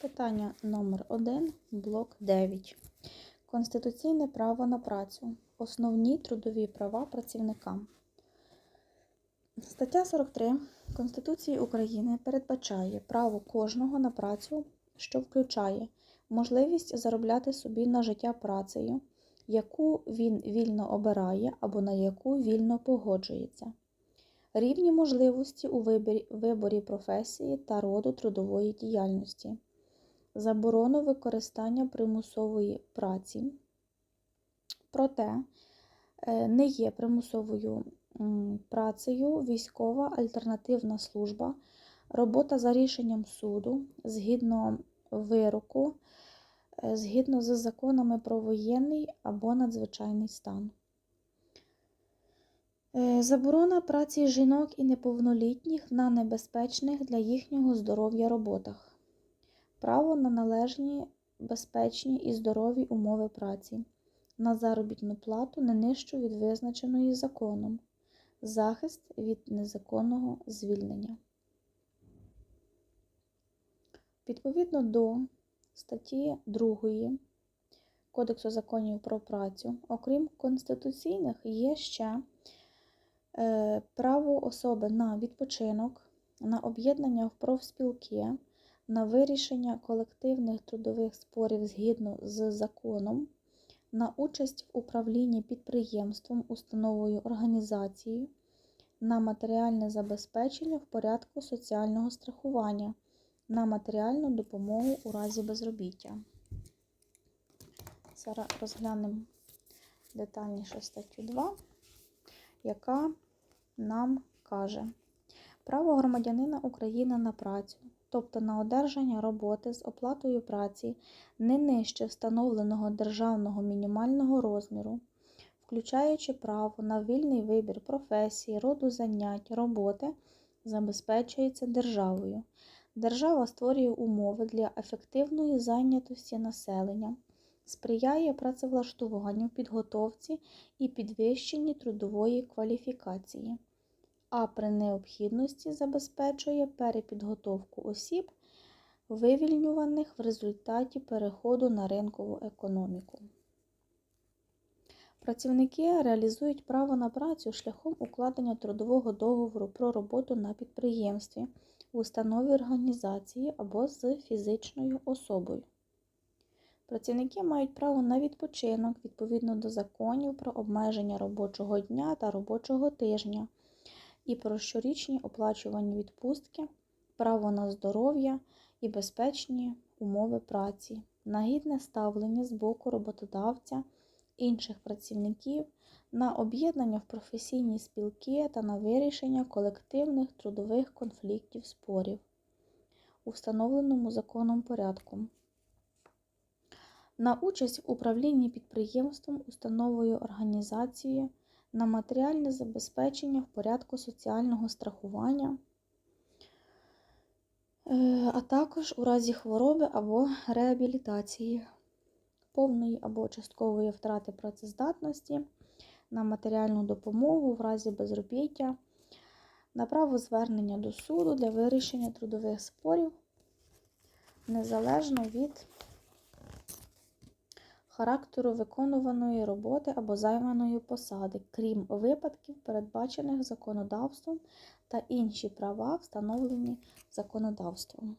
Питання номер 1 блок 9. Конституційне право на працю. Основні трудові права працівника. Стаття 43 Конституції України передбачає право кожного на працю, що включає можливість заробляти собі на життя працею, яку він вільно обирає або на яку вільно погоджується, рівні можливості у виборі, професії та роду трудової діяльності, заборону використання примусової праці. Проте е, не є примусовою працею військова альтернативна служба, робота за рішенням суду згідно вироку, е, згідно з законами про воєнний або надзвичайний стан. Е, Заборона праці жінок і неповнолітніх на небезпечних для їхнього здоров'я роботах. Право на належні, безпечні і здорові умови праці, на заробітну плату не нижчу від визначеної законом, захист від незаконного звільнення. Відповідно до статті 2 Кодексу законів про працю, окрім конституційних, є ще е, право особи на відпочинок, на об'єднання в профспілки, на вирішення колективних трудових спорів згідно з законом, на участь в управлінні підприємством, установою організацією, на матеріальне забезпечення в порядку соціального страхування, на матеріальну допомогу у разі безробіття. Зараз розглянемо детальніше статтю 2, яка нам каже право громадянина України на працю, тобто на одержання роботи з оплатою праці не нижче встановленого державного мінімального розміру, включаючи право на вільний вибір професії, роду занять, роботи, забезпечується державою. Держава створює умови для ефективної зайнятості населення, сприяє працевлаштуванню, підготовці і підвищенні трудової кваліфікації, а при необхідності забезпечує перепідготовку осіб, вивільнюваних в результаті переходу на ринкову економіку. Працівники реалізують право на працю шляхом укладення трудового договору про роботу на підприємстві, в установі організації або з фізичною особою. Працівники мають право на відпочинок відповідно до законів про обмеження робочого дня та робочого тижня і про щорічні оплачувані відпустки, право на здоров'я і безпечні умови праці, на гідне ставлення з боку роботодавця, інших працівників, на об'єднання в професійні спілки та на вирішення колективних трудових конфліктів спорів у встановленому законом порядку. На участь в управлінні підприємством, установою організацією, на матеріальне забезпечення в порядку соціального страхування, е, а також у разі хвороби або реабілітації, повної або часткової втрати працездатності, на матеріальну допомогу в разі безробіття, на право звернення до суду для вирішення трудових спорів незалежно від характеру виконуваної роботи або займаної посади, крім випадків, передбачених законодавством та інші права, встановлені законодавством.